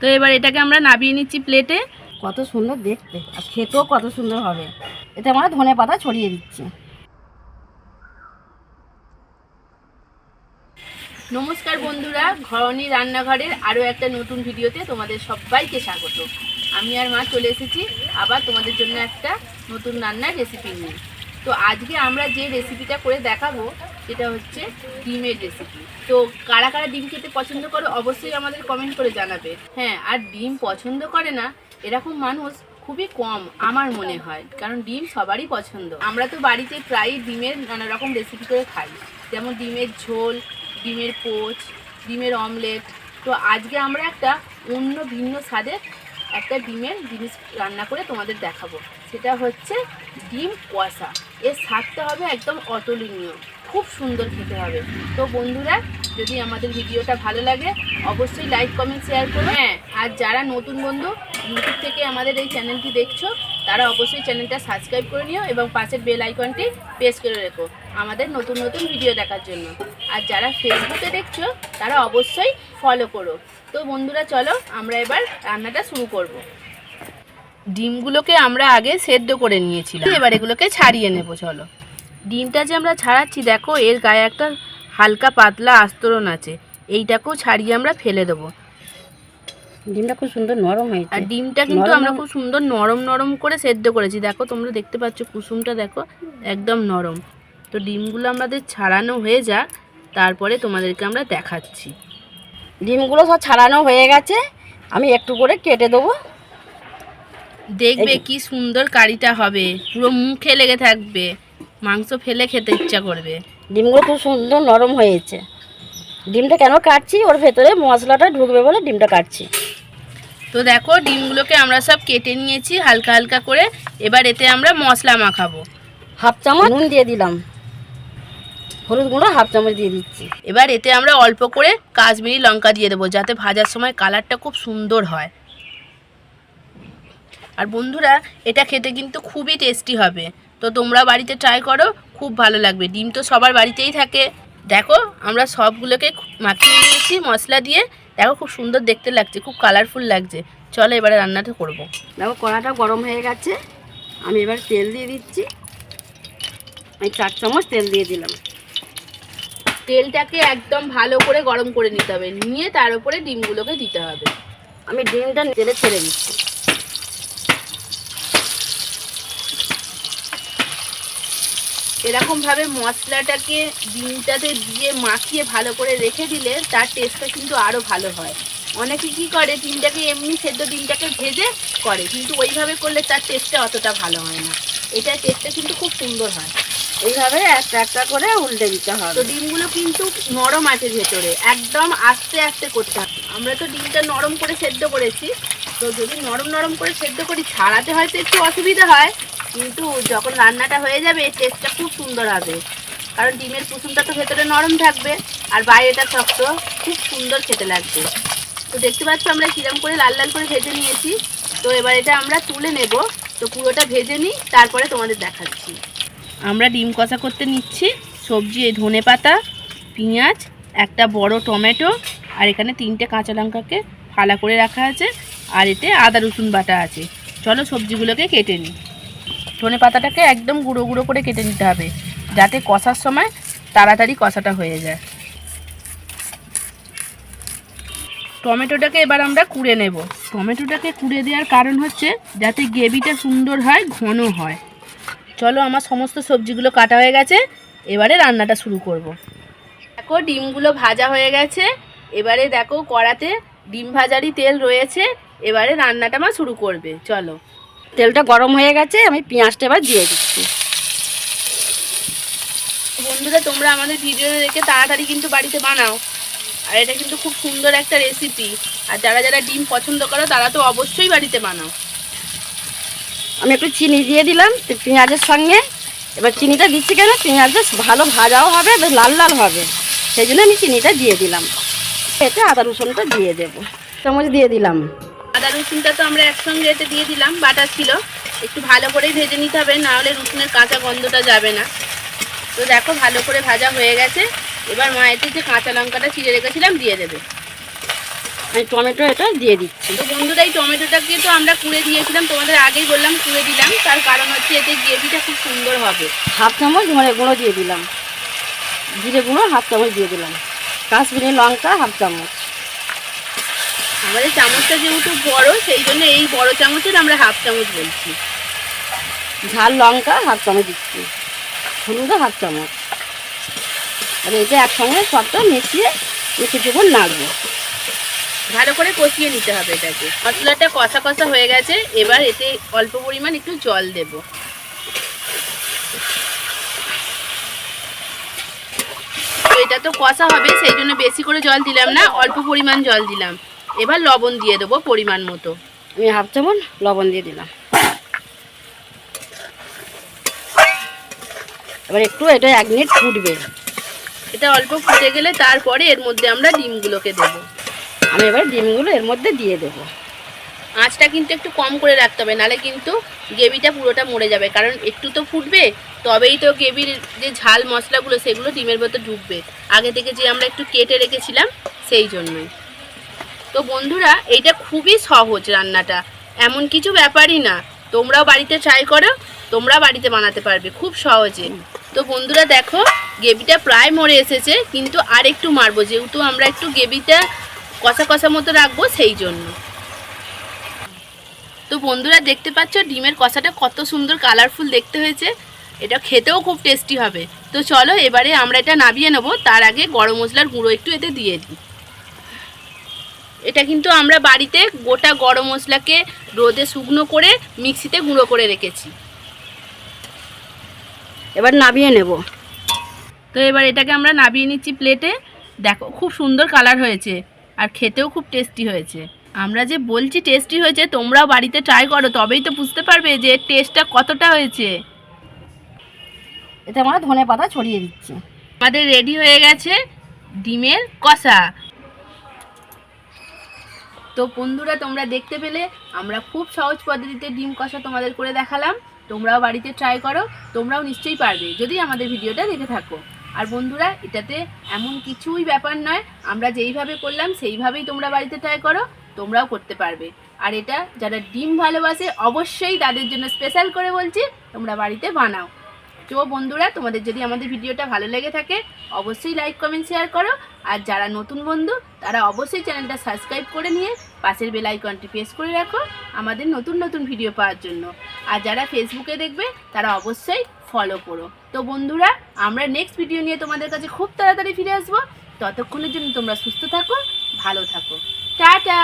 তো এবার এটাকে আমরা নাবিয়ে নিচ্ছি প্লেটে কত সুন্দর দেখতে আর খেতেও কত সুন্দর হবে। এতে আমরা ধনে পাতা ছড়িয়ে দিচ্ছি। নমস্কার বন্ধুরা ঘরনি রান্নাঘরের আরও একটা নতুন ভিডিওতে তোমাদের সবাইকে স্বাগত। আমি আর মা চলে এসেছি আবার তোমাদের জন্য একটা নতুন রান্নার রেসিপি নিয়ে। তো আজকে আমরা যে রেসিপিটা করে দেখাবো, সেটা হচ্ছে ডিমের রেসিপি তো কারা কারা ডিম খেতে পছন্দ করে অবশ্যই আমাদের কমেন্ট করে জানাবে। হ্যাঁ আর ডিম পছন্দ করে না, এরকম মানুষ খুবই কম আমার মনে হয়, কারণ ডিম সবারই পছন্দ। আমরা তো বাড়িতে প্রায়ই ডিমের নানা রকম রেসিপি করে খাই, যেমন ডিমের ঝোল, ডিমের পোচ, ডিমের অমলেট তো আজকে আমরা একটা অন্য ভিন্ন স্বাদের একটা ডিমের জিনিস রান্না করে তোমাদের দেখাবো। সেটা হচ্ছে ডিম কষা এর স্বাদটা হবে একদম অতুলনীয়। খুব সুন্দর খেতে হবে। তো বন্ধুরা, যদি আমাদের ভিডিওটা ভালো লাগে, অবশ্যই লাইক কমেন্ট শেয়ার করো। হ্যাঁ আর যারা নতুন বন্ধু ইউটিউব থেকে আমাদের এই চ্যানেলটি দেখছ তারা অবশ্যই চ্যানেলটা সাবস্ক্রাইব করে নিও এবং পাশের বেল আইকনটি প্রেস করে রেখো আমাদের নতুন নতুন ভিডিও দেখার জন্য। আর যারা ফেসবুকে দেখছ, তারা অবশ্যই ফলো করো। তো বন্ধুরা, চলো আমরা এবার রান্নাটা শুরু করব। ডিমগুলোকে আমরা আগে সেদ্ধ করে নিয়েছিলাম। এবার এগুলোকে ছাড়িয়ে নেব, চলো। ডিমটা যে আমরা ছাড়াচ্ছি, দেখো, এর গায়ে একটা হালকা পাতলা আস্তরণ আছে। এইটাকেও ছাড়িয়ে আমরা ফেলে দেবো। ডিমটা খুব সুন্দর নরম হয়েছে। আর ডিমটা কিন্তু আমরা খুব সুন্দর নরম নরম করে সেদ্ধ করেছি। দেখো তোমরা দেখতে পাচ্ছ কুসুমটা দেখো একদম নরম। তো ডিমগুলো আমাদের ছাড়ানো হয়ে যাক তারপরে তোমাদেরকে আমরা দেখাচ্ছি। ডিমগুলো সব ছাড়ানো হয়ে গেছে। আমি একটু করে কেটে দেবো। দেখবে কি সুন্দর কারিটা হবে। পুরো মুখে লেগে থাকবে। মাংস ফেলে খেতে ইচ্ছা করবে। ডিমগুলো খুব সুন্দর নরম হয়েছে। ডিমটা কেন কাটছি? ওর ভেতরে মশলাটা ঢুকবে বলে ডিমটা কাটছি। তো দেখো ডিমগুলোকে আমরা সব কেটে নিয়েছি হালকা হালকা করে। এবার এতে আমরা মশলা মাখাবো। হাফ চামচ নুন দিয়ে দিলাম। হলুদ গুঁড়ো হাফ চামচ দিয়ে দিচ্ছি। এবার এতে আমরা অল্প করে কাশ্মীরি লঙ্কা দিয়ে দেবো যাতে ভাজার সময় কালারটা খুব সুন্দর হয়। আর বন্ধুরা এটা খেতে কিন্তু খুবই টেস্টি হবে। তো তোমরা বাড়িতে ট্রাই করো খুব ভালো লাগবে। ডিম তো সবার বাড়িতেই থাকে। দেখো আমরা সবগুলোকে মাখিয়ে নিয়েছি মশলা দিয়ে। দেখো খুব সুন্দর দেখতে লাগছে খুব কালারফুল লাগছে। চলো এবারে রান্নাটা করব। দেখো কড়াটা গরম হয়ে গেছে। আমি এবার তেল দিয়ে দিচ্ছি। আমি চার চামচ তেল দিয়ে দিলাম। তেলটাকে একদম ভালো করে গরম করে নিতে হবে। নিয়ে তার উপরে ডিমগুলোকে দিতে হবে। আমি ডিমটা তেলে ছেড়ে দিচ্ছি। এরকমভাবে মশলাটাকে ডিমটাতে দিয়ে মাখিয়ে ভালো করে রেখে দিলে তার টেস্টটা কিন্তু আরও ভালো হয়। অনেকে কি করে ডিমটাকে এমনি সেদ্ধ ডিমটাকে ভেজে করে কিন্তু ওইভাবে করলে তার টেস্টটা অতটা ভালো হয় না। এটার টেস্টটা কিন্তু খুব সুন্দর হয়। এইভাবে একটা একটা করে উল্টে দিতে তো ডিমগুলো কিন্তু নরম আছে ভেতরে একদম আস্তে আস্তে করতে হবে। আমরা তো ডিমটা নরম করে সেদ্ধ করেছি তো যদি নরম নরম করে সেদ্ধ করি ছাড়াতে হয়তো একটু অসুবিধা হয়। কিন্তু যখন রান্নাটা হয়ে যাবে টেস্টটা খুব সুন্দর হবে। কারণ ডিমের কুসুমটা তো ভেতরে নরম থাকবে আর বাইরেটা শক্ত, খুব সুন্দর খেতে লাগবে। তো দেখতে পাচ্ছ আমরা কিরম করে লাল লাল করে ভেজে নিয়েছি। তো এবার এটা আমরা তুলে নেব। তো পুরোটা ভেজে নিই, তারপরে তোমাদের দেখাচ্ছি। আমরা ডিম কষা করতে নিচ্ছি। সবজি, এই ধনে পাতা, পেঁয়াজ, একটা বড় টমেটো, আর এখানে তিনটে কাঁচা লঙ্কাকে ফালা করে রাখা আছে। আর এতে আদা রসুন বাটা আছে। চলো সবজিগুলোকে কেটে নিই। ধনে পাতাটাকে একদম গুঁড়ো গুঁড়ো করে কেটে নিতে হবে, যাতে কষার সময় তাড়াতাড়ি কষাটা হয়ে যায়। টমেটোটাকে এবার আমরা কুড়ে নেব। টমেটোটাকে কুড়ে দেওয়ার কারণ হচ্ছে যাতে গ্রেভিটা সুন্দর হয়, ঘন হয়। চলো আমার সমস্ত সবজিগুলো কাটা হয়ে গেছে, এবারে রান্নাটা শুরু করব। দেখো, ডিমগুলো ভাজা হয়ে গেছে। এবারে দেখো কড়াতে ডিম ভাজারই তেল রয়েছে। এবারে রান্নাটা আমার শুরু করবে। চলো। তেলটা গরম হয়ে গেছে আমি পেঁয়াজটা এবার দিয়ে দিচ্ছি। বন্ধুরা তোমরা আমাদের ভিডিও দেখে তাড়াতাড়ি কিন্তু বাড়িতে বানাও। আর এটা কিন্তু খুব সুন্দর একটা রেসিপি আর যারা যারা ডিম পছন্দ করো তারা তো অবশ্যই বাড়িতে বানাও। আমি একটু চিনি দিয়ে দিলাম পেঁয়াজের সঙ্গে। এবার চিনিটা দিচ্ছি কেন? পেঁয়াজটা ভালো ভাজাও হবে বেশ লাল লাল হবে। সেই জন্য আমি চিনিটা দিয়ে দিলাম। এতে আদা রসুনটা দিয়ে দেবো। চামচ দিয়ে দিলাম। আদা রসুনটা তো আমরা একসঙ্গে এতে দিয়ে দিলাম বাটা ছিল। একটু ভালো করেই ভেজে নিতে হবে নাহলে রসুনের কাঁচা গন্ধটা যাবে না। তো দেখো ভালো করে ভাজা হয়ে গেছে। এবার মা এতে যে কাঁচা লঙ্কাটা চিড়ে রেখেছিলাম দিয়ে দেবে। আমি টমেটো এটা দিয়ে দিচ্ছি। তো বন্ধুরা এই টমেটোটাকে তো আমরা কুড়ে দিয়েছিলাম তোমাদের আগেই বললাম কুড়ে দিলাম। তার কারণ হচ্ছে এতে গ্রেভিটা খুব সুন্দর হবে। হাফ চামচ ধনে গুঁড়ো দিয়ে দিলাম। জিরে গুঁড়ো হাফ চামচ দিয়ে দিলাম। কাশ্মীরি লঙ্কা হাফ চামচ। আমাদের চামচটা যেহেতু বড় সেই জন্য এই বড় চামচের আমরা হাফ চামচ বলছি। ঝাল লঙ্কা হাফ চামচ দিচ্ছি। হলুদও হাফ চামচ। আর এটা একসঙ্গে সবটা মিশিয়ে কিছুক্ষণ নাড়বো। ভালো করে কষিয়ে নিতে হবে এটাকে। মশলাটা কষা কষা হয়ে গেছে এবার এতে অল্প পরিমাণ একটু জল দেব। এটা তো কষা হবে সেই জন্য বেশি করে জল দিলাম না অল্প পরিমাণ জল দিলাম। এবার লবণ দিয়ে দেবো পরিমাণ মতো। আমি হাফ চামচ লবণ দিয়ে দিলাম। এবার একটু এটা এক মিনিট ফুটবে। এটা অল্প ফুটে গেলে তারপরে এর মধ্যে আমরা ডিমগুলোকে দেবো। আমি এবার ডিমগুলো এর মধ্যে দিয়ে দেবো। আঁচটা কিন্তু একটু কম করে রাখতে হবে নাহলে কিন্তু গ্রেভিটা পুরোটা মরে যাবে। কারণ একটু তো ফুটবে তবেই তো গ্রেভির যে ঝাল মশলাগুলো সেগুলো ডিমের ভেতর ঢুকবে। আগে থেকে যে আমরা একটু কেটে রেখেছিলাম সেই জন্যই। তো বন্ধুরা, এইটা খুবই সহজ রান্নাটা। এমন কিছু ব্যাপারই না। তোমরাও বাড়িতে ট্রাই করো তোমরা বাড়িতে বানাতে পারবে, খুব সহজে। তো বন্ধুরা, দেখো, গ্রেভিটা প্রায় মরে এসেছে, কিন্তু আর একটু মারবো, যেহেতু আমরা একটু গ্রেভিটা কষা কষা মতো রাখব, সেই জন্য। তো বন্ধুরা, দেখতে পাচ্ছ, ডিমের কষাটা কত সুন্দর কালারফুল দেখতে হয়েছে। এটা খেতেও খুব টেস্টি হবে। তো চলো, এবারে আমরা এটা নাবিয়ে নেব, তার আগে গরম মশলার গুঁড়ো একটু এতে দিয়ে দিই। এটা কিন্তু আমরা বাড়িতে গোটা গরম মশলাকে রোদে শুকনো করে মিক্সিতে গুঁড়ো করে রেখেছি। এবার নামিয়ে নেব। তো এবার এটাকে আমরা নাবিয়ে নিচ্ছি প্লেটে। দেখো খুব সুন্দর কালার হয়েছে আর খেতেও খুব টেস্টি হয়েছে। আমরা যে বলছি টেস্টি হয়েছে তোমরাও বাড়িতে ট্রাই করো তবেই তো বুঝতে পারবে যে টেস্টটা কতটা হয়েছে। এতে আমরা ধনে পাতা ছড়িয়ে দিচ্ছি। আমাদের রেডি হয়ে গেছে ডিমের কষা। তো বন্ধুরা, তোমরা দেখতে পেলে আমরা খুব সহজ পদ্ধতিতে ডিম কষা তোমাদের করে দেখালাম। তোমরাও বাড়িতে ট্রাই করো, তোমরাও নিশ্চয়ই পারবে যদি আমাদের ভিডিওটা দেখে থাকো। আর বন্ধুরা, এটাতে এমন কিছুই ব্যাপার নয়, আমরা যেইভাবে করলাম সেইভাবেই তোমরা বাড়িতে ট্রাই করো, তোমরাও করতে পারবে। আর এটা যারা ডিম ভালোবাসে, অবশ্যই তাদের জন্য স্পেশাল করে বলছি, তোমরা বাড়িতে বানাও। তো বন্ধুরা, তোমাদের যদি আমাদের ভিডিওটা ভালো লেগে থাকে, অবশ্যই লাইক কমেন্ট শেয়ার করো। আর যারা নতুন বন্ধু, তারা অবশ্যই চ্যানেলটা সাবস্ক্রাইব করে নিয়ে পাশের বেল আইকনটি প্রেস করে রাখো আমাদের নতুন নতুন ভিডিও পাওয়ার জন্য। আর যারা ফেসবুকে দেখবে, তারা অবশ্যই ফলো করো। তো বন্ধুরা, আমরা নেক্সট ভিডিও নিয়ে তোমাদের কাছে খুব তাড়াতাড়ি ফিরে আসব। ততক্ষণের জন্য তোমরা সুস্থ থাকো, ভালো থাকো। টাটা।